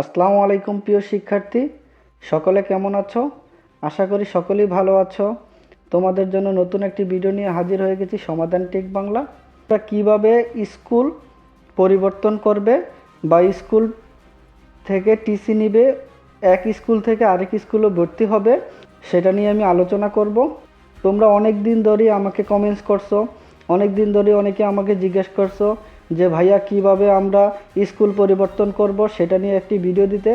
আসসালামু আলাইকুম প্রিয় শিক্ষার্থী। সকলে কেমন আছো? আশা করি সকলেই ভালো আছো। তোমাদের জন্য নতুন একটি ভিডিও নিয়ে হাজির হয়ে গেছি সমাধান টেক বাংলা। তা কীভাবে স্কুল পরিবর্তন করবে বা স্কুল থেকে টিসি নিবে, এক স্কুল থেকে আরেক স্কুলে ভর্তি হবে, সেটা নিয়ে আমি আলোচনা করব। তোমরা অনেক দিন ধরেই আমাকে কমেন্টস করছ, অনেক দিন ধরে অনেকে আমাকে জিজ্ঞেস করছ যে ভাইয়া কীভাবে আমরা স্কুল পরিবর্তন করব সেটা নিয়ে একটি ভিডিও দিতে।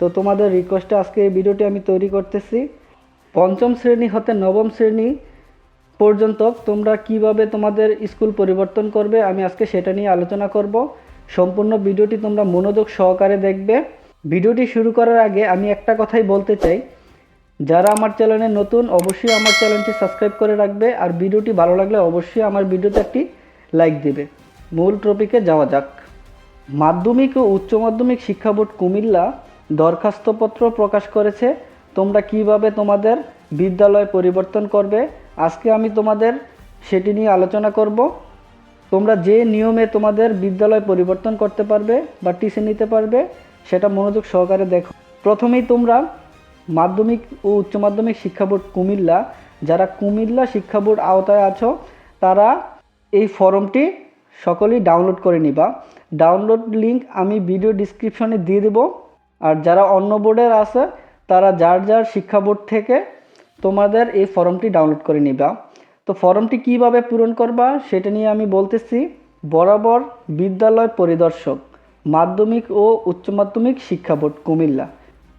তো তোমাদের রিকোয়েস্টে আজকে এই ভিডিওটি আমি তৈরি করতেছি। পঞ্চম শ্রেণি হতে নবম শ্রেণি পর্যন্ত তোমরা কীভাবে তোমাদের স্কুল পরিবর্তন করবে, আমি আজকে সেটা নিয়ে আলোচনা করব। সম্পূর্ণ ভিডিওটি তোমরা মনোযোগ সহকারে দেখবে। ভিডিওটি শুরু করার আগে আমি একটা কথাই বলতে চাই। যারা আমার চ্যানেলে নতুন, অবশ্যই আমার চ্যানেলটি সাবস্ক্রাইব করে রাখবে। আর ভিডিওটি ভালো লাগলে অবশ্যই আমার ভিডিওতে একটি লাইক দেবে। মূল টপিকে যাওয়া যাক। মাধ্যমিক ও উচ্চ মাধ্যমিক শিক্ষা বোর্ড কুমিল্লা দরখাস্তপত্র প্রকাশ করেছে। তোমরা কীভাবে তোমাদের বিদ্যালয় পরিবর্তন করবে? আজকে আমি তোমাদের সেটি নিয়ে আলোচনা করব। তোমরা যে নিয়মে তোমাদের বিদ্যালয় পরিবর্তন করতে পারবে বা টিসি নিতে পারবে, সেটা মনোযোগ সহকারে দেখো। প্রথমেই তোমরা মাধ্যমিক ও উচ্চ মাধ্যমিক শিক্ষা বোর্ড কুমিল্লা, যারা কুমিল্লা শিক্ষা বোর্ড আওতায় আছো, তারা এই ফর্মটি সকলেই ডাউনলোড করে নিবা। ডাউনলোড লিংক আমি ভিডিও ডিসক্রিপশনে দিয়ে দেবো। আর যারা অন্য বোর্ডের আছে, তারা যার যার শিক্ষা বোর্ড থেকে তোমাদের এই ফর্মটি ডাউনলোড করে নিবা। তো ফর্মটি কীভাবে পূরণ করবা, সেটা নিয়ে আমি বলতেছি। বরাবর বিদ্যালয় পরিদর্শক, মাধ্যমিক ও উচ্চ মাধ্যমিক শিক্ষা বোর্ড কুমিল্লা।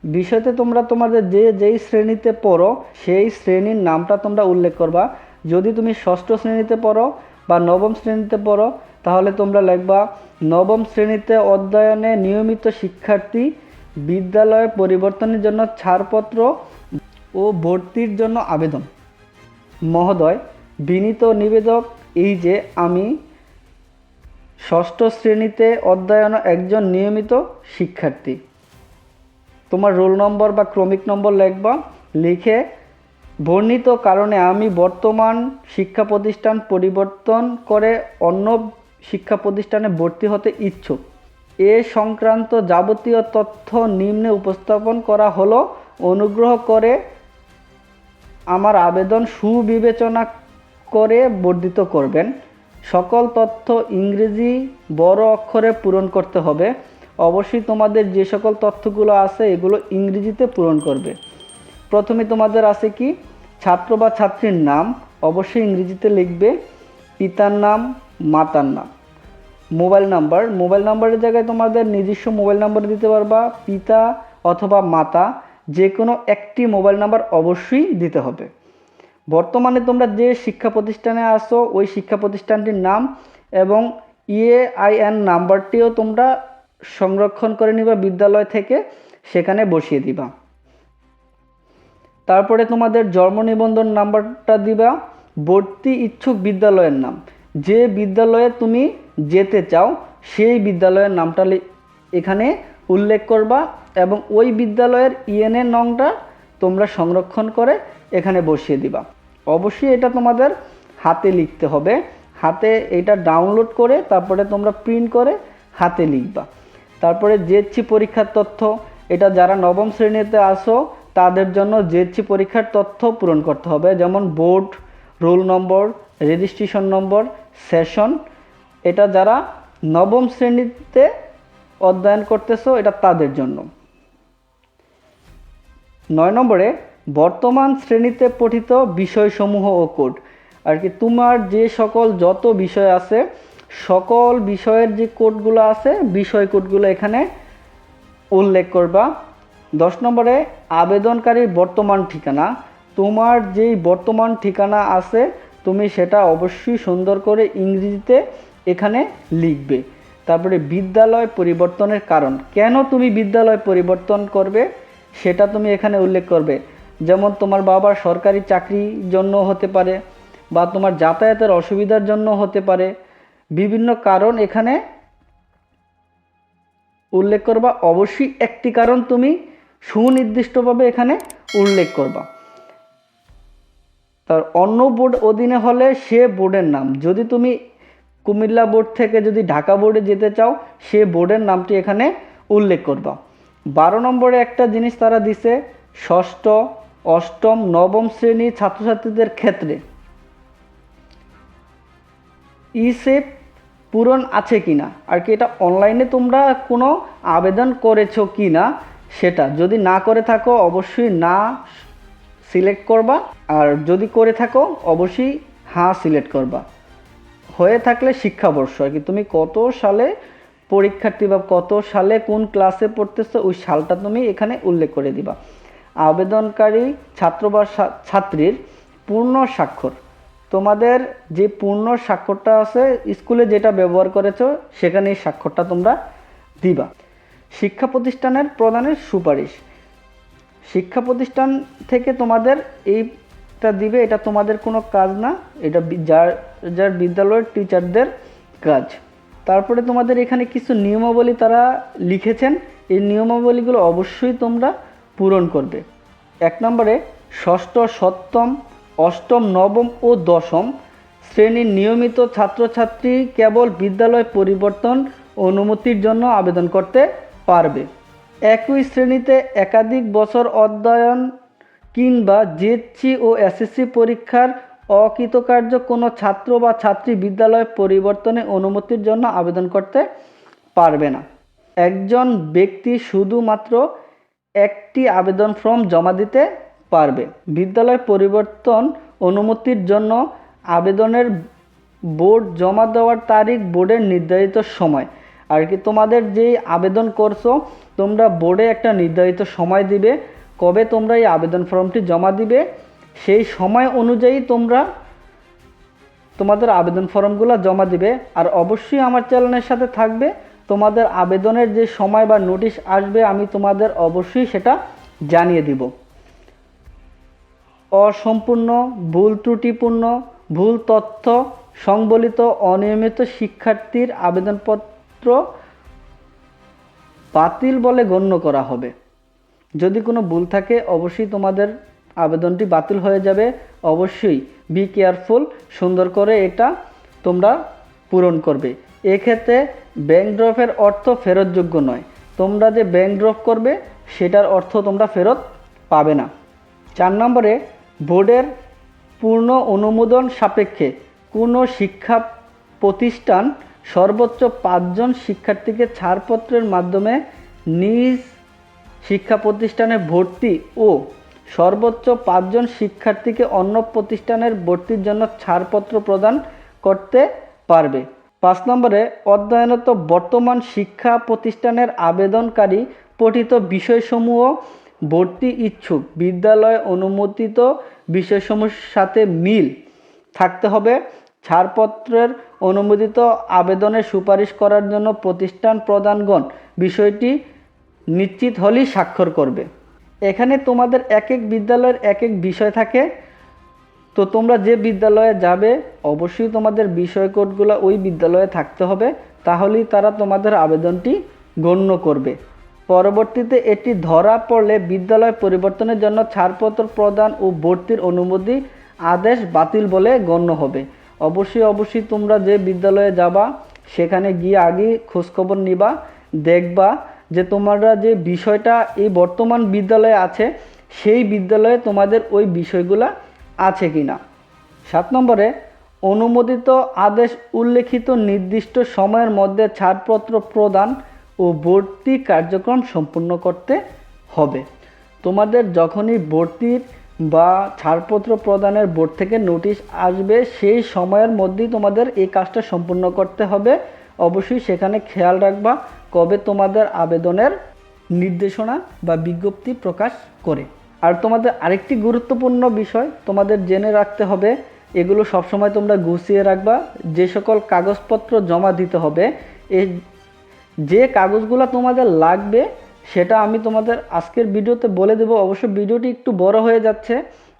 বিষয়তে তোমরা তোমাদের যে যেই শ্রেণীতে পড়ো, সেই শ্রেণির নামটা তোমরা উল্লেখ করবা। যদি তুমি ষষ্ঠ শ্রেণীতে পড়ো বা নবম শ্রেণীতে পড়ো, তাহলে তোমরা লিখবা, নবম শ্রেণীতে অধ্যয়নে নিয়মিত শিক্ষার্থী বিদ্যালয় পরিবর্তনের জন্য ছাড়পত্র ও ভর্তির জন্য আবেদন। মহোদয়, বিনীত নিবেদক এই যে আমি ষষ্ঠ শ্রেণীতে অধ্যয়ন একজন নিয়মিত শিক্ষার্থী। তোমার রোল নম্বর বা ক্রমিক নম্বর লিখবা, লিখে বর্ণিত কারণে আমি বর্তমান শিক্ষা প্রতিষ্ঠান পরিবর্তন করে অন্য শিক্ষা প্রতিষ্ঠানে ভর্তি হতে ইচ্ছুক। এ সংক্রান্ত যাবতীয় তথ্য নিম্নে উপস্থাপন করা হলো। অনুগ্রহ করে আমার আবেদন সুবিবেচনা করে বর্ধিত করবেন। সকল তথ্য ইংরেজি বড় অক্ষরে পূরণ করতে হবে। অবশ্যই তোমাদের যে সকল তথ্যগুলো আছে, এগুলো ইংরেজিতে পূরণ করবে। প্রথমে তোমাদের আছে কি? ছাত্র বা ছাত্রীর নাম, অবশ্যই ইংরেজিতে লিখবে, পিতার নাম, মাতার নাম। মোবাইল নাম্বার, মোবাইল নাম্বারের জায়গায় তোমাদের নিজস্ব মোবাইল নাম্বার দিতে পারবা, পিতা অথবা মাতা যে কোনো একটি মোবাইল নাম্বার অবশ্যই দিতে হবে। বর্তমানে তোমরা যে শিক্ষা প্রতিষ্ঠানে আসো ওই শিক্ষা প্রতিষ্ঠানটির নাম এবং ইএআইএন নাম্বারটিও তোমরা সংরক্ষণ করে নিবা বিদ্যালয় থেকে, সেখানে বসিয়ে দিবা। তারপরে তোমাদের জন্ম নিবন্ধন নাম্বারটা দিবা, ভর্তি ইচ্ছুক বিদ্যালয়ের নাম। যে বিদ্যালয়ে তুমি যেতে চাও, সেই বিদ্যালয়ের নামটা এখানে উল্লেখ করবা এবং ওই বিদ্যালয়ের ইএনএ নংটা তোমরা সংরক্ষণ করে এখানে বসিয়ে দিবা। অবশ্যই এটা তোমাদের হাতে লিখতে হবে। হাতে এটা ডাউনলোড করে তারপরে তোমরা প্রিন্ট করে হাতে লিখবা। তারপরে জেএসসি পরীক্ষার তথ্য, এটা যারা নবম শ্রেণীতে আসো তাদের জন্য জেএসসি পরীক্ষার তথ্য পূরণ করতে হবে, যেমন board, roll number, registration number, session. এটা যারা নবম শ্রেণীতে অধ্যয়ন করতেছো, এটা তাদের জন্য। নয় নম্বরে, বর্তমান শ্রেণীতে পঠিত বিষয়সমূহ ও কোড। আর কি তোমার যে সকল যত বিষয় আছে, সকল বিষয়ের যে কোডগুলো আছে, বিষয় কোডগুলো এখানে উল্লেখ করবা। দশ নম্বরে, আবেদনকারীর বর্তমান ঠিকানা। তোমার যেই বর্তমান ঠিকানা আছে, তুমি সেটা অবশ্যই সুন্দর করে ইংরেজিতে এখানে লিখবে। তারপরে বিদ্যালয় পরিবর্তনের কারণ। কেন তুমি বিদ্যালয় পরিবর্তন করবে? সেটা তুমি এখানে উল্লেখ করবে। যেমন তোমার বাবার সরকারি চাকরির জন্য হতে পারে বা তোমার যাতায়াতের অসুবিধার জন্য হতে পারে। বিভিন্ন কারণ এখানে উল্লেখ করবা। অবশ্যই একটি কারণ তুমি সুনির্দিষ্টভাবে এখানে উল্লেখ করবা। তার অন্য বোর্ড অধীনে হলে সে বোর্ডের নাম। যদি তুমি কুমিল্লা বোর্ড থেকে যদি ঢাকা বোর্ডে যেতে চাও, সে বোর্ডের নামটি এখানে উল্লেখ করবা। বারো নম্বরে একটা জিনিস তারা দিছে, ষষ্ঠ, অষ্টম, নবম শ্রেণি ছাত্রছাত্রীদের ক্ষেত্রে। ই সেট পূরণ আছে কি না আর কি এটা অনলাইনে তোমরা কোনো আবেদন করেছ কি না সেটা। যদি না করে থাকো, অবশ্যই না সিলেক্ট করবা। আর যদি করে থাকো, অবশ্যই হ্যাঁ সিলেক্ট করবা। হয়ে থাকলে শিক্ষাবর্ষ। আর কি, তুমি কত সালে পরীক্ষার্থী বা কত সালে কোন ক্লাসে পড়তেছো, ওই সালটা তুমি এখানে উল্লেখ করে দিবা। আবেদনকারী ছাত্র বা ছাত্রীর পূর্ণ স্বাক্ষর। তোমাদের যে পূর্ণ স্বাক্ষরটা আছে, স্কুলে যেটা ব্যবহার করেছ, সেখানে এই স্বাক্ষরটা তোমরা দিবা। শিক্ষা প্রতিষ্ঠানের প্রদানের সুপারিশ। শিক্ষা প্রতিষ্ঠান থেকে তোমাদের এইটা দিবে, এটা তোমাদের কোনো কাজ না, এটা যার যার বিদ্যালয়ের টিচারদের কাজ। তারপরে তোমাদের এখানে কিছু নিয়মাবলী তারা লিখেছেন। এই নিয়মাবলীগুলো অবশ্যই তোমরা পূরণ করবে। এক নম্বরে, ষষ্ঠ, সপ্তম, অষ্টম, নবম ও দশম শ্রেণির নিয়মিত ছাত্রছাত্রী কেবল বিদ্যালয় পরিবর্তন অনুমতির জন্য আবেদন করতে পারবে। একই শ্রেণীতে একাধিক বছর অধ্যয়ন কিংবা জেএসসি ও এসএসসি পরীক্ষার অকৃতকার্য কোনো ছাত্র বা ছাত্রী বিদ্যালয় পরিবর্তনে অনুমতির জন্য আবেদন করতে পারবে না। একজন ব্যক্তি শুধুমাত্র একটি আবেদন ফর্ম জমা দিতে পারবে। বিদ্যালয় পরিবর্তন অনুমতির জন্য আবেদনের বোর্ড জমা দেওয়ার তারিখ বোর্ডের নির্ধারিত সময়। আর কি তোমাদের যেই আবেদন করছ, তোমরা বোর্ডে একটা নির্ধারিত সময় দিবে, কবে তোমরা এই আবেদন ফর্মটি জমা দিবে, সেই সময় অনুযায়ী তোমরা তোমাদের আবেদন ফর্মগুলো জমা দিবে। আর অবশ্যই আমার চ্যানেলের সাথে থাকবে, তোমাদের আবেদনের যে সময় বা নোটিশ আসবে, আমি তোমাদের অবশ্যই সেটা জানিয়ে দিব। অসম্পূর্ণ, ভুল ত্রুটিপূর্ণ, ভুল তথ্য সংবলিত অনিয়মিত শিক্ষার্থীর আবেদনপত্র বাতিল বলে গণ্য করা হবে। যদি কোনো ভুল থাকে, অবশ্যই তোমাদের আবেদনটি বাতিল হয়ে যাবে। অবশ্যই বি কেয়ারফুল সুন্দর করে এটা তোমরা পূরণ করবে। এক্ষেত্রে ব্যাংক ড্রফের অর্থ ফেরতযোগ্য নয়। তোমরা যে ব্যাংক ড্রপ করবে, সেটার অর্থ তোমরা ফেরত পাবে না। চার নম্বরে, বোর্ডের পূর্ণ অনুমোদন সাপেক্ষে কোনো শিক্ষা প্রতিষ্ঠান সর্বোচ্চ পাঁচজন শিক্ষার্থীকে ছাড়পত্রের মাধ্যমে নিজ শিক্ষা প্রতিষ্ঠানে ভর্তি ও সর্বোচ্চ পাঁচজন শিক্ষার্থীকে অন্য প্রতিষ্ঠানের ভর্তির জন্য ছাড়পত্র প্রদান করতে পারবে। পাঁচ নম্বরে অধ্যয়নত বর্তমান শিক্ষা প্রতিষ্ঠানের আবেদনকারী পঠিত বিষয়সমূহ ভর্তি ইচ্ছুক। বিদ্যালয় অনুমোদিত বিষয়সমূহের সাথে মিল থাকতে হবে। ছাড়পত্রের অনুমোদিত আবেদনের সুপারিশ করার জন্য প্রতিষ্ঠান প্রদানগণ বিষয়টি নিশ্চিত হলেই স্বাক্ষর করবে। এখানে তোমাদের এক এক বিদ্যালয়ের এক এক বিষয় থাকে। তো তোমরা যে বিদ্যালয়ে যাবে, অবশ্যই তোমাদের বিষয় কোডগুলো ওই বিদ্যালয়ে থাকতে হবে। তাহলেই তারা তোমাদের আবেদনটি গণ্য করবে। পরবর্তীতে এটি ধরা পড়লে বিদ্যালয় পরিবর্তনের জন্য ছাড়পত্র প্রদান ও ভর্তির অনুমতি আদেশ বাতিল বলে গণ্য হবে। অবশ্যই অবশ্যই তোমরা যে বিদ্যালয়ে যাবা, সেখানে গিয়ে আগে খোঁজখবর নিবা, দেখবা যে তোমরা যে বিষয়টা এই বর্তমান বিদ্যালয়ে আছে, সেই বিদ্যালয়ে তোমাদের ওই বিষয়গুলা আছে কি না সাত নম্বরে, অনুমোদিত আদেশ উল্লেখিত নির্দিষ্ট সময়ের মধ্যে ছাড়পত্র প্রদান ও ভর্তি কার্যক্রম সম্পূর্ণ করতে হবে। তোমাদের যখনই ভর্তির বা ছাড়পত্র প্রদানের বোর্ড থেকে নোটিশ আসবে, সেই সময়ের মধ্যেই তোমাদের এই কাজটা সম্পূর্ণ করতে হবে। অবশ্যই সেখানে খেয়াল রাখবা কবে তোমাদের আবেদনের নির্দেশনা বা বিজ্ঞপ্তি প্রকাশ করে। আর তোমাদের আরেকটি গুরুত্বপূর্ণ বিষয় তোমাদের জেনে রাখতে হবে, এগুলো সবসময় তোমরা গুছিয়ে রাখবা। যে সকল কাগজপত্র জমা দিতে হবে এই যে কাগজগুলো তোমাদের লাগবে সেটা আমি তোমাদের আজকের ভিডিওতে বলে দেবো। অবশ্য ভিডিওটি একটু বড় হয়ে যাচ্ছে।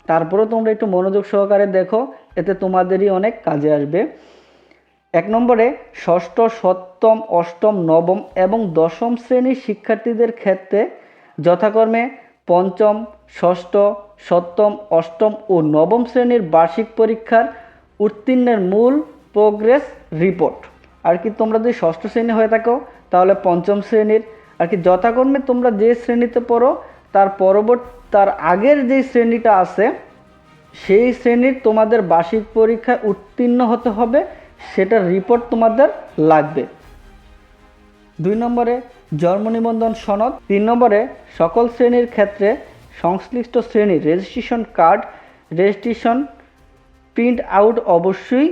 তারপরেও তোমরা একটু মনোযোগ সহকারে দেখো, এতে তোমাদেরই অনেক কাজে আসবে। এক নম্বরে, ষষ্ঠ, সপ্তম, অষ্টম, নবম এবং দশম শ্রেণির শিক্ষার্থীদের ক্ষেত্রে যথাক্রমে পঞ্চম, ষষ্ঠ, সপ্তম, অষ্টম ও নবম শ্রেণির বার্ষিক পরীক্ষার উত্তীর্ণের মূল প্রোগ্রেস রিপোর্ট আর কি তোমরা যদি ষষ্ঠ শ্রেণি হয়ে থাকো, তাহলে পঞ্চম শ্রেণির আর কি যথাক্রমে তোমরা যে শ্রেণীতে পড়ো, তার পরবর্তী, তার আগের যে শ্রেণীটা আছে, সেই শ্রেণির তোমাদের বার্ষিক পরীক্ষায় উত্তীর্ণ হতে হবে, সেটার রিপোর্ট তোমাদের লাগবে। দুই নম্বরে, জন্ম নিবন্ধন সনদ। তিন নম্বরে, সকল শ্রেণির ক্ষেত্রে সংশ্লিষ্ট শ্রেণির registration card registration print out অবশ্যই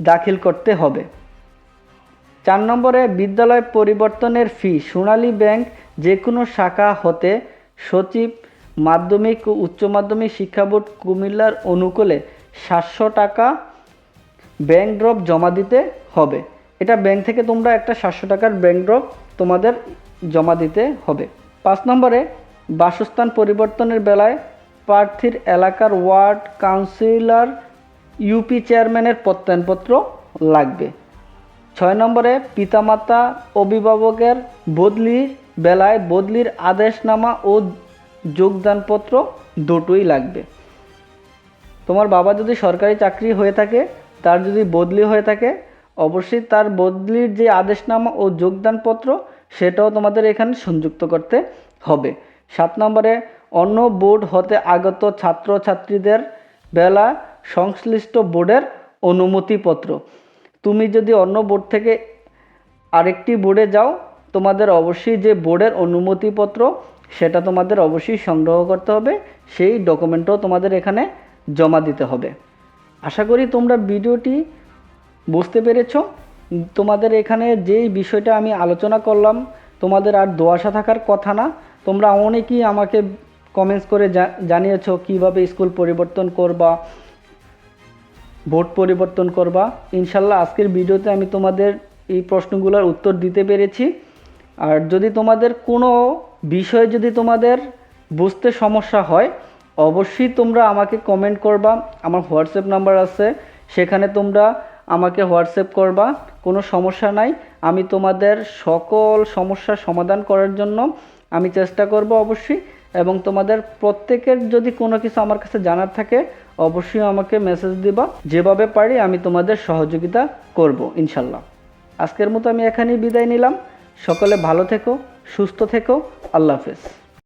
দাখিল করতে হবে। চার নম্বরে বিদ্যালয় পরিবর্তনের ফি সোনালী ব্যাংক যে কোনো শাখা হতে সচিব মাধ্যমিক ও উচ্চ মাধ্যমিক শিক্ষা বোর্ড কুমিল্লার অনুকূলে সাতশো টাকা ব্যাংক ড্রপ জমা দিতে হবে। এটা ব্যাংক থেকে তোমরা একটা সাতশো টাকার ব্যাংক ড্রপ তোমাদের জমা দিতে হবে। পাঁচ নম্বরে বাসস্থান পরিবর্তনের বেলায় প্রার্থীর এলাকার ওয়ার্ড কাউন্সিলর ইউপি চেয়ারম্যানের প্রত্যয়নপত্র লাগবে। ছয় নম্বরে পিতামাতা, অভিভাবকের বদলির বেলায় বদলির আদেশনামা ও যোগদানপত্র দুটোই লাগবে। তোমার বাবা যদি সরকারি চাকরি হয়ে থাকে, তার যদি বদলি হয়ে থাকে, অবশ্যই তার বদলির যে আদেশনামা ও যোগদানপত্র, সেটাও তোমাদের এখানে সংযুক্ত করতে হবে। সাত নম্বরে, অন্য বোর্ড হতে আগত ছাত্রছাত্রীদের বেলা সংশ্লিষ্ট বোর্ডের অনুমতিপত্র। তুমি যদি অন্য বোর্ড থেকে আরেকটি বোর্ডে যাও, তোমাদের অবশ্যই যে বোর্ডের অনুমতিপত্র, সেটা তোমাদের অবশ্যই সংগ্রহ করতে হবে। সেই ডকুমেন্টও তোমাদের এখানে জমা দিতে হবে। আশা করি তোমরা ভিডিওটি বুঝতে পেরেছ। তোমাদের এখানে যেই বিষয়টা আমি আলোচনা করলাম, তোমাদের আর দোয়াশা থাকার কথা না। তোমরা অনেকেই আমাকে কমেন্টস করে জানিয়েছো কীভাবে স্কুল পরিবর্তন করবা বোর্ড পরিবর্তন করবা। ইনশাল্লাহ আজকের ভিডিওতে আমি তোমাদের এই প্রশ্নগুলোর উত্তর দিতে পেরেছি। আর যদি তোমাদের কোনো বিষয়ে যদি তোমাদের বুঝতে সমস্যা হয়, অবশ্যই তোমরা আমাকে কমেন্ট করবা। আমার হোয়াটসঅ্যাপ নাম্বার আছে, সেখানে তোমরা আমাকে হোয়াটসঅ্যাপ করবা। কোনো সমস্যা নাই। আমি তোমাদের সকল সমস্যার সমাধান করার জন্য আমি চেষ্টা করব অবশ্যই। এবং তোমাদের প্রত্যেকের যদি কোনো কিছু আমার কাছে জানার থাকে অবশ্যই আমাকে মেসেজ দিবা। যেভাবে পারি আমি তোমাদের সহযোগিতা করব, ইনশাল্লাহ। আজকের মতো আমি এখানেই বিদায় নিলাম। সকলে ভালো থেকো, সুস্থ থেকো। আল্লাহ হাফেজ।